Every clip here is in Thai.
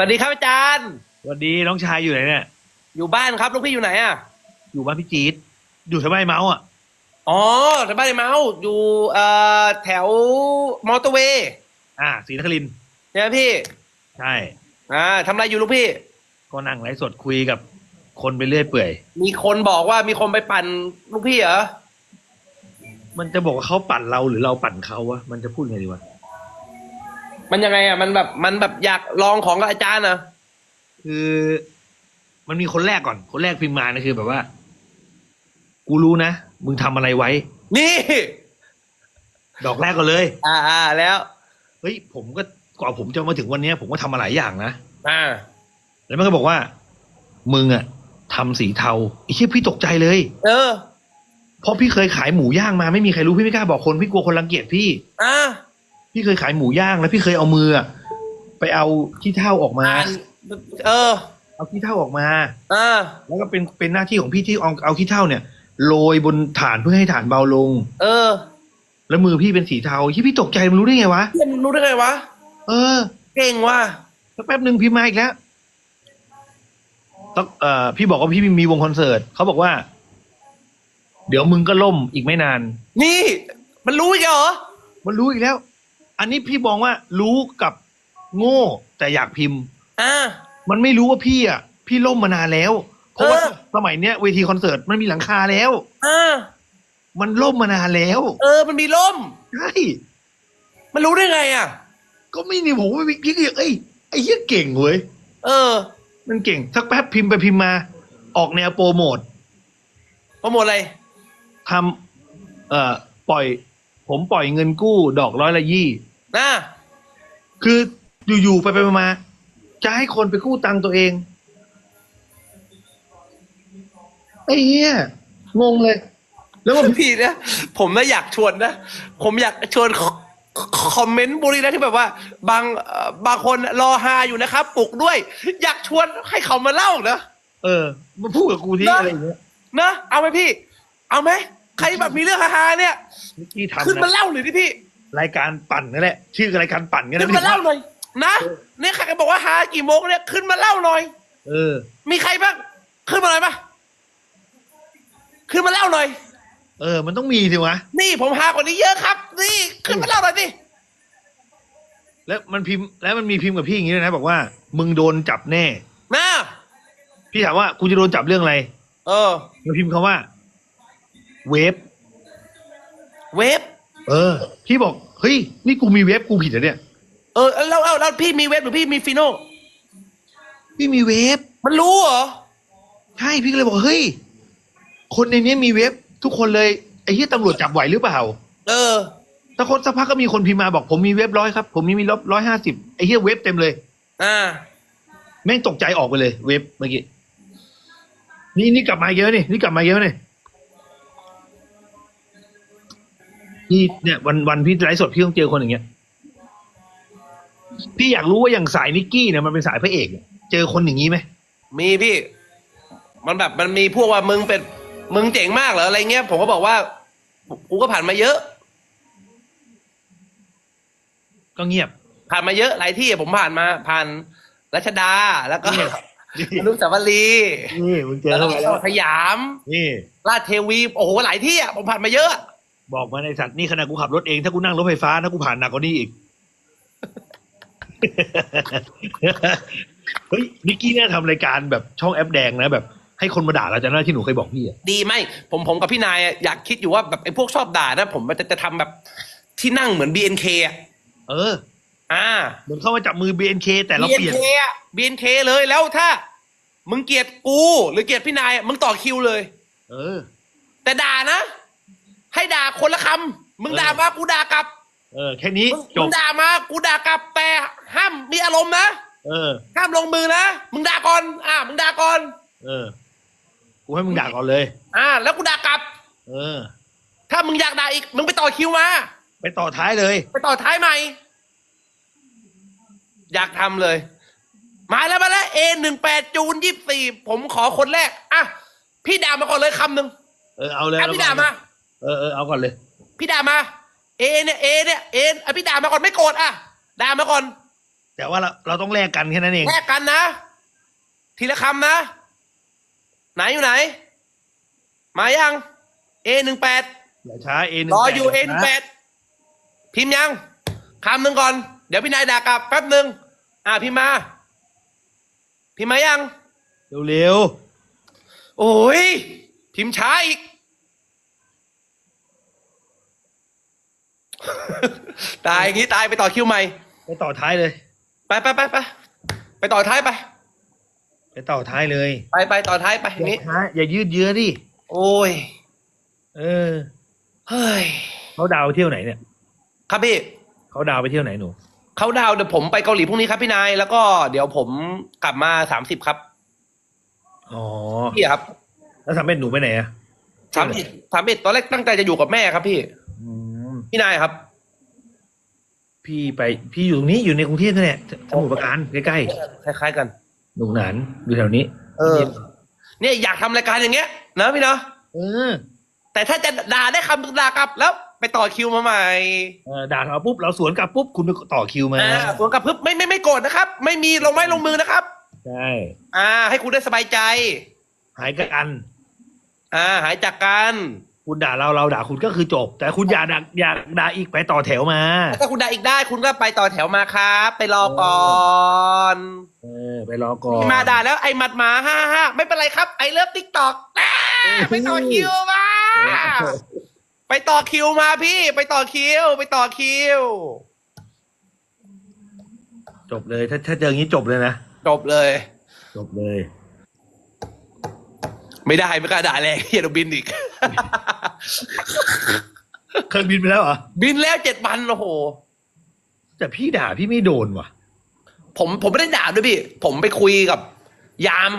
วัสดีครับอาจารย์สวัสดีน้องชายอยู่ไหนเนี่ย อยู่บ้านครับลูกพี่อยู่ไหนอะ อยู่บ้านพี่จี๊ดอยู่ทำไมเมาส์อะ อ๋อแต่บ้านไอ้เมาส์อยู่เอ่อแถวมอเตอร์เวย์อ่าศรีนครินทร์ใช่ไหมพี่ ใช่ อ่าทำอะไรอยู่ลูกพี่ ก็นั่งไลฟ์สดคุยกับคนไปเรื่อยเปื่อย มีคนบอกว่ามีคนไปปั่นลูกพี่เหรอ มันจะบอกว่าเขาปั่นเราหรือเราปั่นเขาวะ มันจะพูดไงดีวะ มันยังไงอะมันแบบมันแบบอยากลองของกับอาจารย์เหรอคือ มันมีคนแรกก่อน คนแรกพิมพ์มานะคือแบบว่า กูรู้นะ มึงทำอะไรไว้ นี่ ดอกแรกก็เลย อ่าอ่าแล้ว เฮ้ย ผมก็กว่าผมจะมาถึงวันเนี้ย ผมก็ทำมาหลายอย่างนะ อ่า แล้วมันก็บอกว่า มึงอะทำสีเทาไอ้เชี่ยพี่ตกใจเลย เออ เพราะพี่เคยขายหมูย่างมาไม่มีใครรู้พี่ไม่กล้าบอกคนพี่กลัวคนรังเกียจพี่ อ่า พี่เคยขายหมูย่างแล้วพี่เคยเอามืออะไปเอาขี้เถ้าออกมาอ่านเออ เอาขี้เถ้าออกมาอ่าแล้วก็เป็นเป็นหน้าที่ของพี่ที่เอาเอาขี้เถ้าเนี่ยโรยบนฐานเพื่อให้ฐานเบาลง เออ แล้วมือพี่เป็นสีเทาที่พี่ตกใจมันรู้ได้ไงวะเพื่อนรู้ได้ไงวะเออ เก่งว่ะสักแป๊บหนึ่งพี่มาอีกแล้วต้องเอ่อพี่บอกว่าพี่มีวงคอนเสิร์ตเขาบอกว่า เดี๋ยวมึงก็ล่มอีกไม่นาน นี่ มันรู้อีกเหรอ มันรู้อีกแล้ว อันนี้พี่มองว่ารู้กับโง่แต่อยากพิมพ์ อ่า มันไม่รู้ว่าพี่อะ พี่ล่มมานานแล้ว เพราะว่าเออ สมัยเนี้ยเวทีคอนเสิร์ตมันมีหลังคาแล้ว อ่า มันล่มมานานแล้วเออ มันมีล่ม ใช่มันรู้ได้ไงอะ ก็ไม่นี่ผมว่าพี่พี่เอ้ยไอ้เหี้ยเก่งเว้ยเออมันเก่งสักแป๊บพิมพ์ไปพิมพ์มา ออกแนวโปรโมทโปรโมทอะไร ทำเอ่อปล่อย ผมปล่อยเงินกู้ดอกร้อยละยี่ นะคืออยู่ๆไปไปมาๆจะให้คนไปกู้ตังค์ตัวเองไอ้เหี้ยงงเลย แล้วมันพี่นะผมนะอยากชวนนะผมอยากชวนคคอมเมนต์บุรีนะที่แบบว่า บางเอ่อบางคนรอฮาอยู่นะครับปลุกด้วย อยากชวนให้เขามาเล่านะเออมาพูดกับกูที่นะอะไรอย่างเงี้ยนะเอาไหมพี่ เอาไหมใครแบบมีเรื่องฮาๆเนี่ยนิกกี้ขึ้นทำมานะเล่าหน่อยดิพี่ รายการปั่นนั่นแหละ ชื่อรายการปั่นกันขึ้นะนมาเล่าหน่อยนะเนี่ยใครก็บอกว่าฮากี่โมงเนี่ยขึ้นมาเล่าหน่อย เออ มีใครบ้างขึ้นมาหน่อยปะขึ้นมาเล่าหน่อย เออ มันต้องมีสิวะนี่ผมฮากว่านี้เยอะครับ นี่ขึ้นมาเล่าหน่อยดิแล้วมันพิมพ์แล้วมันมีพิมพ์กับพี่อย่างนี้ด้วยนะ บอกว่า มึงโดนจับแน่นะพี่ถามว่ากูจะโดนจับเรื่องอะไร เออมันพิมพ์คำว่า เวฟเว็บ เออ พี่บอก เฮ้ย นี่กูมีเวฟกูผิดเหรอเนี่ย เออแล้วแล้วแล้วพี่มีเว็บหรือพี่มีฟิโนพี่มีเวฟมันรู้เหรอ ใช่ พี่ก็เลยบอก เฮ้ย คนในนี้มีเวฟทุกคนเลย ไอ้ที่ตำรวจจับไหวหรือเปล่า เออแต่คนสักพักก็มีคนพิมพ์มาบอก ผมมีเวฟร้อยครับ ผมมีมีลบร้อยห้าสิบไอ้ที่เวฟเต็มเลย อ่า แม่งตกใจออกไปเลย เวฟเมื่อกี้ นี่นี่กลับมาเยอะนี่ นี่กลับมาเยอะนี่ นี่เนี่ยวันวันพี่ไลฟ์สดพี่ต้องเจอคนอย่างเงี้ยพี่อยากรู้ว่าอย่างสายนิกกี้เนี่ยมันเป็นสายพระเอกเนี่ยเจอคนอย่างนี้ไหมมีพี่ มันแบบมันมีพวกว่ามึงเป็นมึงเจ๋งมากเหรออะไรเงี้ยผมก็บอกว่า กูก็ผ่านมาเยอะ ก็เงียบ ผ่านมาเยอะหลายที่ผมผ่านมาผ่านรัชดาแล้วก็เนี่ยอนุสาวรีย์นี่มึงเจอแล้วเข้าก็ไปแล้วสยาม นี่ลาดเทวีโอ้โหหลายที่อะผมผ่านมาเยอะ บอกมาในสัตว์นี่ขนาดกูขับรถเองถ้ากูนั่งรถไฟฟ้านะกูผ่านหนักกว่านี้อีกเฮ้ยนิกกี้เนี่ยทำรายการแบบช่องแอปแดงนะแบบให้คนมาด่าเราจะน่าที่หนูเคยบอกพี่อะดีไหมผมผมกับพี่นายอะอยากคิดอยู่ว่าแบบไอ้พวกชอบด่านะ ผมจะจะทำแบบที่นั่งเหมือน BNK อะเอออ่า เหมือนเข้ามาจับมือ BNK แต่เราเปลี่ยน BNK อะ BNK เลยแล้วถ้า มึงเกลียดกู หรือเกลียดพี่นายอะมึงต่อคิวเลย เออ แต่ด่านะ ให้ด่าคนละคำมึงเออด่ามากูด่ากลับ เออ แค่นี้มึงจมึบ งด่ามากูด่ากลับแต่ห้ามมีอารมณ์นะเออ ห้ามลงมือนะมึงด่าก่อนอ่ามึงด่าก่อน เออ กูให้มึงด่าก่อนเลย อ่า แล้วกูด่ากลับ เออ ถ้ามึงอยากด่าอีก มึงไปต่อคิวมา ไปต่อท้ายเลย ไปต่อท้ายใหม่ อยากทำเลย มาแล้วมาแล้วเอหนึ่งแปดจูนยี่สี่ผมขอคนแรก อะ พี่ด่ามาก่อนเลยคำหนึ่งเออ เอาเลยอะเอพี่ด่ามา เออเออเอาก่อนเลย พี่ด่ามา เอเนี่ยเอเนี่ยเออะพี่ด่ามาก่อนไม่โกรธอะด่ามาก่อนใจแต่ว่าเราเราต้องแลกกันแค่นั้นเอง แลกกันนะ ทีละคำนะ ไหนอยู่ไหน มายัง A หนึ่งแปดอย่าช้าเอหนึ่รงออยู่ A หนึ่งแปดพิมพ์ยังคำหนึ่งก่อน เดี๋ยวพี่นายด่ากลับแป๊บหนึ่งอ่าพิมพ์มา พิมพ์มายัง เร็วโอ้ยพิมพ์ช้าอีก ตายอย่างนี้ตายไปต่อคิวใหม่ๆไปต่อท้ายเลย ไปไปไปไปไปต่อท้ายไป ไปต่อท้ายเลยไปไปต่อท้ายไปออย่าย่างนี้ช้าอย่ายืดเยื้อดิโอ้ย เออเฮ้ย เขาดาวไปเที่ยวไหนเนี่ยครับพี่ เขาดาวไปเที่ยวไหนหนู เขาดาวน์เดี๋ยวผมไปเกาหลีพรุ่งนี้ครับพี่นาย แล้วก็เดี๋ยวผมกลับมาสามสิบครับ อ๋อ พี่ครับแล้วสามเม็ดหนูไปไหนอะ สามเอ็ดสามเอ็ดตอนแรกตั้งใจจะอยู่กับแม่ครับพี่อืม พี่นายครับ พี่ไป พี่อยู่ตรงนี้อยู่ในกรุงเทพนี่แหละสมุทรปราการใกล้คล้ายๆกันๆหนุกหนานอยู่แถวนี้ เออเนี่ยอยากทำรายการอย่างเงี้ยนะพี่เนาะเออแต่ถ้าจะด่าได้คำด่ากลับแล้ว ไปต่อคิวมาใหม่เออด่าเราปุ๊บเราสวนกลับปุ๊บคุณไปต่อคิวมาอ่าสวนกลับพึบไม่ไม่ไม่โกรธนะครับ ไม่มีลงไม้ลงมือนะครับ ใช่อ่า ให้คุณได้สบายใจ หายกัน อ่า หายจากกัน คุณด่าเราเราด่าคุณก็คือจบ แต่คุณอย่าด่าอย่าด่าอีกไปต่อแถวมา ถ้าคุณด่าอีกได้คุณก็ไปต่อแถวมาครับ ไปรอก่อนเออ ไปรอก่อนมาด่าแล้วไอ้หมัดหมาฮ่าฮ่าไม่เป็นไรครับไอ้เลิฟติ๊กตอกไปต่อคิวมา ไปต่อคิวมาพี่ ไปต่อคิว ไปต่อคิว จบเลยถ้าถ้าเจออย่างนี้จบเลยนะ จบเลย จบเลย ไม่ได้ไม่กล้าด่าแรงเฮียเดี๋ยวบินอีก เคยบินไปแล้วเหรอบินแล้วเจ็ดวันโอ้โห แต่พี่ด่าพี่ไม่โดนว่ะ ผมผมไม่ได้ด่าด้วยพี่ ผมไปคุยกับ ยาม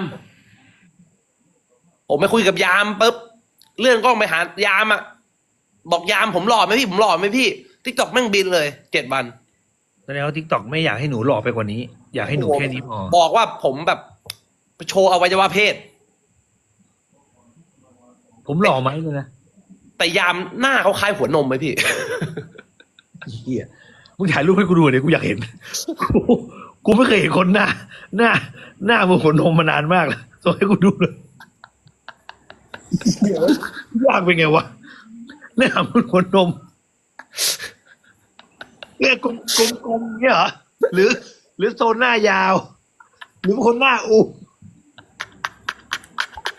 ผมไปคุยกับยามปุ๊บเลื่อนกล้องไปหายามอะบอกยามผมหล่อไหมพี่ผมหล่อไหมพี่ทิกตอกแม่งบินเลยเจ็ดวันแสดงว่าทิกตอกไม่อยากให้หนูหล่อไปกว่านี้ อยากให้หนูแค่นี้พอบอกว่าผมแบบโชว์อวัยวะเพศ ผมหล่อไหมเลยนะแต่ยามหน้าเขาคล้ายหัวนมไหมพี่เฮียมึงถ่ายรูปให้กูดูเดี๋ยวกูอยากเห็น กูกูไม่เคยเห็นคนหน้า หน้า หน้ามึงขนนมมานานมากแล้วส่งให้กูดูเลยยากเป็นไงวะหน้ามึงขนนมเนี่ยกลมกลมกลมเนี่ยเหรอหรือ หรือโซนหน้ายาว หรือเป็นคนหน้าอุ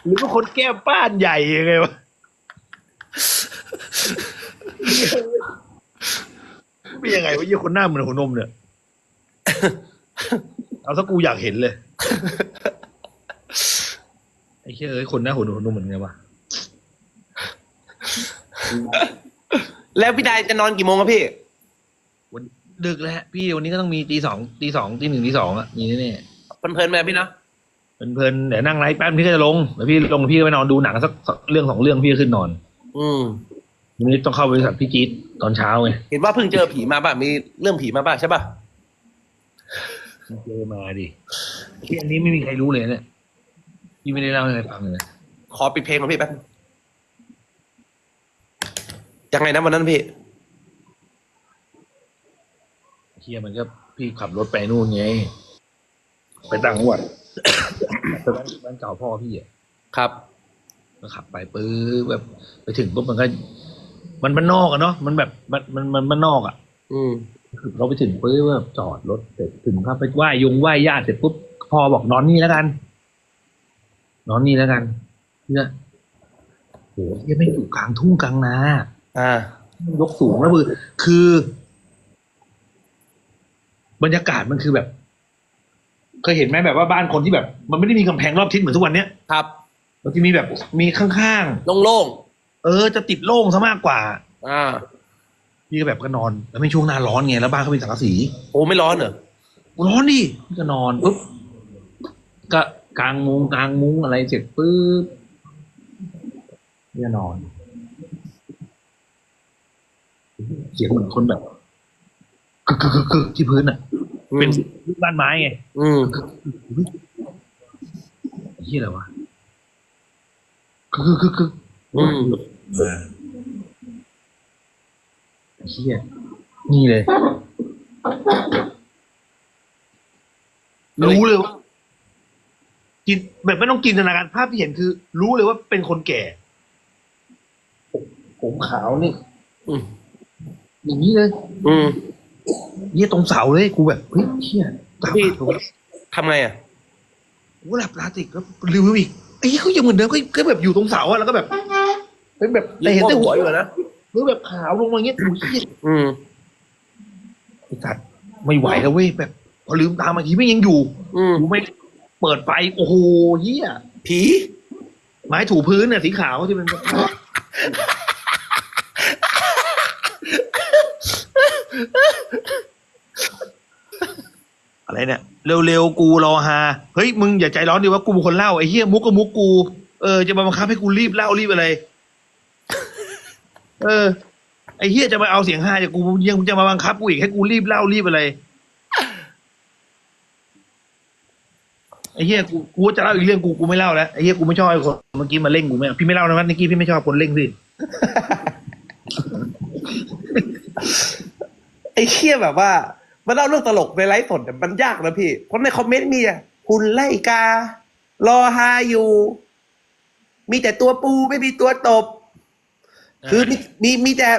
หรือเป็นคนแก้มป้านใหญ่ยังไงวะเป็นยังไงวะยี่คนหน้าเหมือนหัวนมเนี่ย เอาถ้ากูอยากเห็นเลย ไอ้เหี้ยเอ้ยคนหน้าหัวนมเหมือนไงวะแล้วพี่นายจะนอนกี่โมงครับพี่วันดึกแล้วพี่วันนี้ก็ต้องมีตีสองตีสองตีหนึ่งตีสองอะมีแน่เพลินๆไหมพี่นะๆ เพลินๆเดี๋ยวนั่งไลฟ์แป๊บพี่ก็จะลงแล้วพี่ลงพี่ก็ไปนอนดูหนังสักสักเรื่องสองเรื่องพี่ก็ขึ้นนอน อืมวันนี้ต้องเข้าบริษัทพี่จี๊ดตอนเช้าไงเห็นว่าเพิ่งเจอผีมาป่ะมีเรื่องผีมาป่ะใช่ป่ะเจอมาดิที่อันนี้ไม่มีใครรู้เลยเนี่ยพี่ไม่ได้เล่าให้ใครฟังเลยนะขอปิดเพลงก่อนพี่แป๊บนึงยังไงนะวันนั้นพี่เฮียมันก็พี่ขับรถไปนู่นไง ไปต่างจังหวัดไป บ้านบ้านเก่าพ่อพี่อะครับก็ขับไปปื้อแบบไปถึงปุ๊บมันก็ มันมันนอกอะเนาะมันแบบมันมันมันมันนอกอะอืมคือเราไปถึงปื้อแบบจอดรถเสร็จถึงครับไปไหว้ยงไหว้ญาติเสร็จปุ๊บพอบอกนอนนี่แล้วกัน นอนนี่แล้วกันเนี่ยโหยังไม่อยู่กลางทุ่งกลางนาอ่ายกสูงแล้วมือคือบรรยากาศมันคือแบบ เคยเห็นไหมแบบว่าบ้านคนที่แบบ มันไม่ได้มีกำแพงรอบทิศเหมือนทุกวันเนี้ยครับมันจะมีแบบมีข้างโล่งๆ เออ จะติดโล่งซะมากกว่าๆอ่า พี่ก็แบบก็นอน แล้วไม่ช่วงหน้าร้อนไงแล้วบ้านเขาเป็นสังกะสีโอ้ไม่ร้อนเหรอร้อนดิพี่ก็นอนปุ๊บก็กางมุงกางมุ้งอะไรเสร็จปุ๊บพี่ก็นอน เสียงเหมือนคนแบบกึกกึกกึกกึกที่พื้นอะ เป็นบ้านไม้ไง อืมที่อะไรวะคือคือคือคืออืมเฮียนี่เลย รู้เลยว่าจินแบบไม่ต้องจินตนาการภาพที่เห็นคือ รู้เลยว่าเป็นคนแก่ ผมขาวนี่อืมอย่างนี้เลย อืมเยี่ยตรงเสาเลยกูแบบเฮ้ยเชี่ยตาพี่บาดทำไงอะกูหลับตาติดแล้วรีวิวอีกไอ้เหี้ยเขายังเหมือนเดิมก็ก็แบบอยู่ตรงเสาอะแล้วก็แบบ เป็นแบบแต่เห็นแต่หัวอยู่นะมือแบบขาวลงมาอย่างเงี้ยโอ้ยเหี้ยอืม ไอ้สัตว์ไม่ไหวแล้วเว้ยแบบ พอลืมตามาทีไม่ยังอยู่อืมกูไม่เปิดไฟโอ้โหเหี้ยผีไม้ถูพื้นเนี่ยสีขาวที่เป็น อะไรเนี่ย เร็วๆกูรอฮาเฮ้ยมึงอย่าใจร้อนดิว่ากูเป็นคนเล่าไอ้เหี้ยมุกก็มุกกูเออจะมาบังคับให้กูรีบเล่ารีบอะไร เออ ไอ้เหี้ยจะมาเอาเสียงฮาจากกูยังจะมาบังคับกูอีกให้กูรีบเล่ารีบอะไร ไอ้เหี้ยกูกูจะเล่าอีกเรื่องกูกูไม่เล่าแล้วไอ้เหี้ยกูไม่ชอบไอ้คนเมื่อกี้มาเล่งกูไม่พี่ไม่เล่านะวันนี้พี่ไม่ชอบคนเล่งพี่ ไอ้เชี่ยแบบว่ามันเล่าเรื่องตลกในไลฟ์สดแต่มันยากนะพี่ เพราะในคอมเมนต์มีอะคุณไล่กา รอฮาอยู่ มีแต่ตัวปูไม่มีตัวตบ คือมีมีมีแต่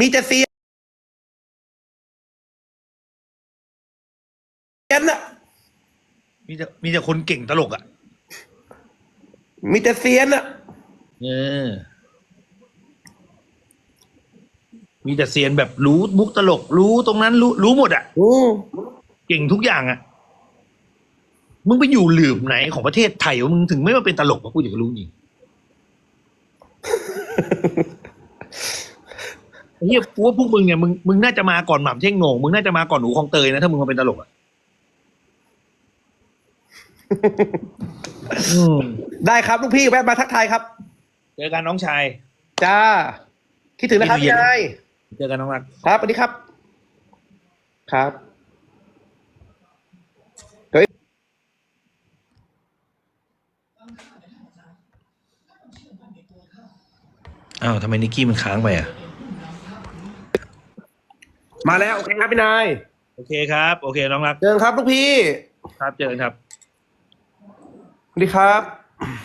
มีแต่เสียนอะมีแต่มีแต่คนเก่งตลกอะ มีแต่เสียนอะเออ มีแต่เซียนแบบรู้มุกตลก รู้ตรงนั้นรู้รู้หมดอะอืมเก่งทุกอย่างอะ มึงไปอยู่หลืมไหนของประเทศไทยวะมึงถึงไม่มาเป็นตลกวะกูอยากรู้จริงไอ้เฮียกูว่าพวกมึงเนี่ยมึงมึงน่าจะมาก่อนหม่ำเท่งโหน่งมึงน่าจะมาก่อนหนูคลองเตยนะถ้ามึงมาเป็นตลกอะอืมได้ครับลูกพี่แวะมาทักทายครับ เจอกันน้องชาย จ้า คิดถึงนะครับคิดถึงพี่นาย เจอกันน้องรัก ครับสวัสดีครับ ครับเฮ้ยอ้าวทำไมนิกกี้มันค้างไปอะ มาแล้วโอเคครับพี่นายโอเคครับ โอเคน้องรักเจอกันครับลูกพี่ ครับเจอกันครับสวัสดีครับ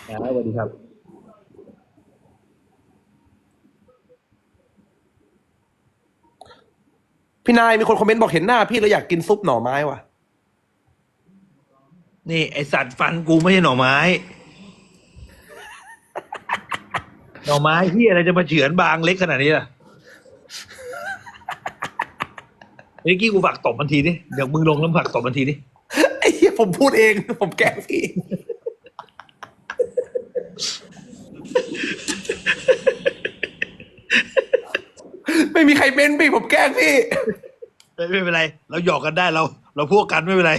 ครับสวัสดีครับ พี่นายมีคนคอมเมนต์บอกเห็นหน้าพี่แล้วอยากกินซุปหน่อไม้ว่ะ นี่ไอสัตว์ฟันกูไม่ใช่หน่อไม้ หน่อไม้ที่อะไรจะมาเฉือนบางเล็กขนาดนี้ล่ะเมื่อกี้กูฝากตบมันทีดิเดี๋ยวมึงลงแล้วฝากตบมันทีดิ ไอ้เหี้ยผมพูดเอง ผมแกล้งพี่ ม่มีใครเป็นพี่ผมแกล้งพี่ไม่ไม่เป็นไร เราหยอกกันได้เรา เราพวกกันไม่เป็นไร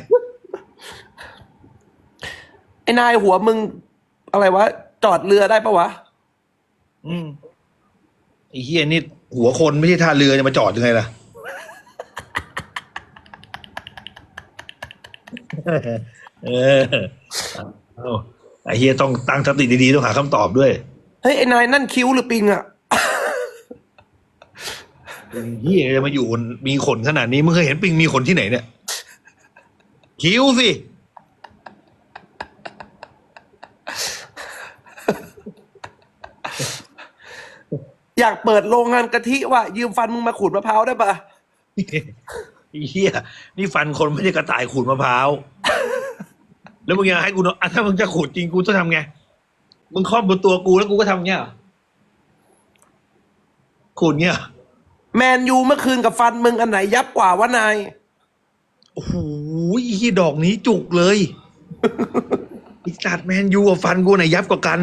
ไอ้นายหัวมึง อะไรวะ จอดเรือได้ปะวะ อืมไอ้เฮียนี่หัวคนไม่ใช่ท่าเรือจะมาจอดยังไงล่ะ เออเอาไอ้เฮียต้องตั้งสติดีๆต้องหาคำตอบด้วย เฮ้ย ไอ้นายนั่นคิ้วหรือปิงอะ เฮียจะมาอยู่บนมีขนขนาดนี้มึงเคยเห็นปิงมีขนที่ไหนเนี่ยคิ้วสิอยากเปิดโรงงานกะทิว่ะยืมฟันมึงมาขูดมะพร้าวได้ปะไอ้เฮียนี่ฟันคนไม่ใช่กระต่ายขูดมะพร้าวแล้วมึงยังให้กูเนาะอะถ้ามึงจะขูดจริงกูจะทำไงมึงครอบบนตัวกูแล้วกูก็ทำเงี้ยเหรอขูดเงี้ยเหรอ แมนยูเมื่อคืนกับฟันมึงอันไหนยับกว่าวะนาย โอ้โหอีดอกนี้จุกเลยไอ้จัดแมนยูกับฟันกูไหนยับกว่ากัน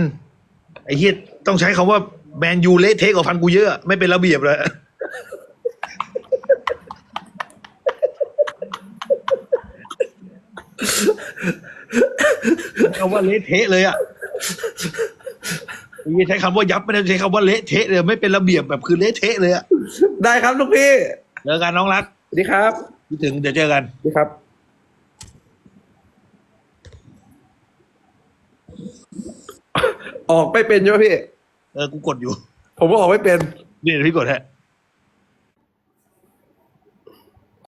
ไอ้เฮียต้องใช้คำว่าแมนยูเละเทะกว่าฟันกูเยอะ ไม่เป็นระเบียบเลยคำว่าเละเทะเลยอะไอ้เหี้ยใช้คำว่ายับไม่ได้ใช้คำว่าเละเทะเลยไม่เป็นระเบียบแบบคือเละเทะเลยอะ ได้ครับลูกพี่เจอกันน้องรักสวัสดีครับคิดถึงเดี๋ยวเจอกันสวัสดีครับ ออกไม่เป็นใช่ไหมพี่ เออกูกดอยู่ ผมก็ออกไม่เป็น นี่เดี๋ยวพี่กดให้